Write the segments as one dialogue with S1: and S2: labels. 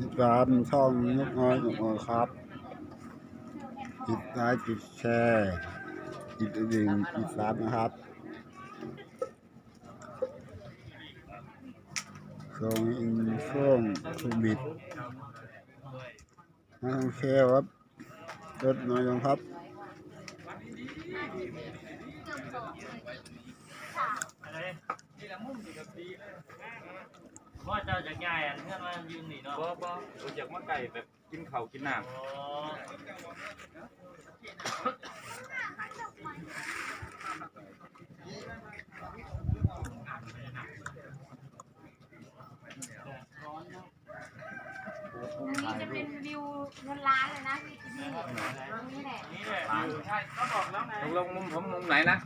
S1: ติดตามช่องนกน้อยนกน้อยครับติดไลค์ติดแชร์ติดดิ่งติดตามนะครับส่งอินช่วงสุบิดนักท่องเที่ยวครับรถน้อยลงครับ
S2: ว่าเจ้าจะง่ายอันเพื่อนว่ายืนหนีเนาะ
S3: บ่บ่ผมอยากมาไก่แบบกินข้าวกินน้
S2: อ๋อ
S4: ตรงนี้จะเป็นวิวเงินล้านเลยนะพี่จิมมี่ตรงนี้แหละ
S2: นี่แหละอยู่ใช่ก็บอกแล้วไงำ
S3: ตกลงมุมผมมุมไหนนะ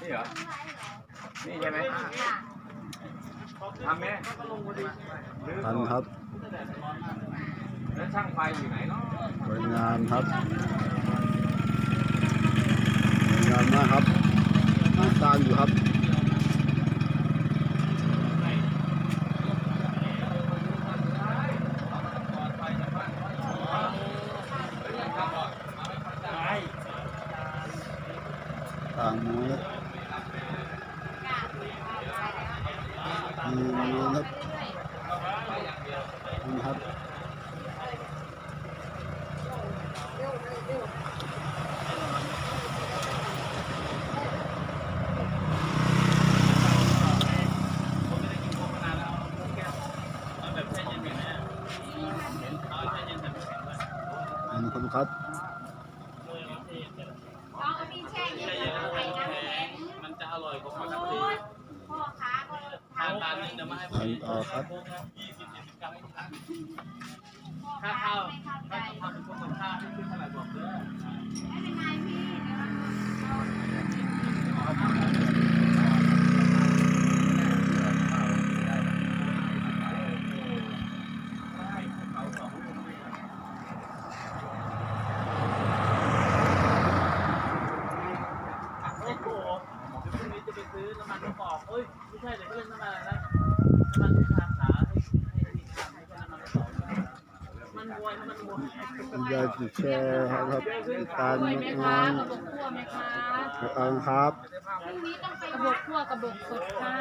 S3: นี่เหรอ นี่ใช่ไหม
S4: ค่ะ
S3: ทำไหมหรือ
S1: ทันครับ
S3: แล้วช่างไฟอยู่ไหนเนาะ
S1: สวยงามครับสวยงามมากครับสร้างอยู่ครับ
S2: ใช่
S1: ต่างมือ มีมีครับนี่ครับ
S2: เอาแบบแค่เย็นๆนะเอาแค่เย็นแบบแข็งไว้
S1: อันนี้ครับครับ
S4: ต้องเอาพี่แช่เย็นแล้วใส่น้ำแข็ง
S2: มันจะอร่อยกว่าปก
S4: โอ้
S2: ติ
S4: ยพ่อค้าก็
S2: ทาน
S4: ทำ
S2: ตามนี้เดี๋ยวมาให้
S1: อันต่อครับ
S2: ยี่สิบเจ็ดสิบกรัมให้ทาน
S4: พ่อ
S2: ค่าข้าว
S4: ค่าข้าใจ
S2: ค่าทำเป็นพวกกับข้าวที่ขึ้นเท่าไหร่บอกเด้อ
S4: ไม่เป็นไรพี่เดี๋ยวเรา
S2: โอ้โหเดี๋ยวพรุ่งนี้จะไป ซื้อน้ำมันมะกอกเอ้ยไม่ใช่เดี๋ยวเพื่อนน้ำมันอะไรนะน้ำมันที่ทาขาให้ให้ที่ทำไม่ใช่น้ำมันมะกอกมันมวยมันมวย
S1: คุณยายติดแชร์ครับครับตาม
S4: กล้วย
S1: น
S4: ไหม
S1: ก
S4: คะ
S1: น้อย
S4: กระบอกคั่วไหมคะ
S1: เอาครับ
S4: พรุ่งนี้ต้องไปกระบอกคั่วกระบอกสดค่ะ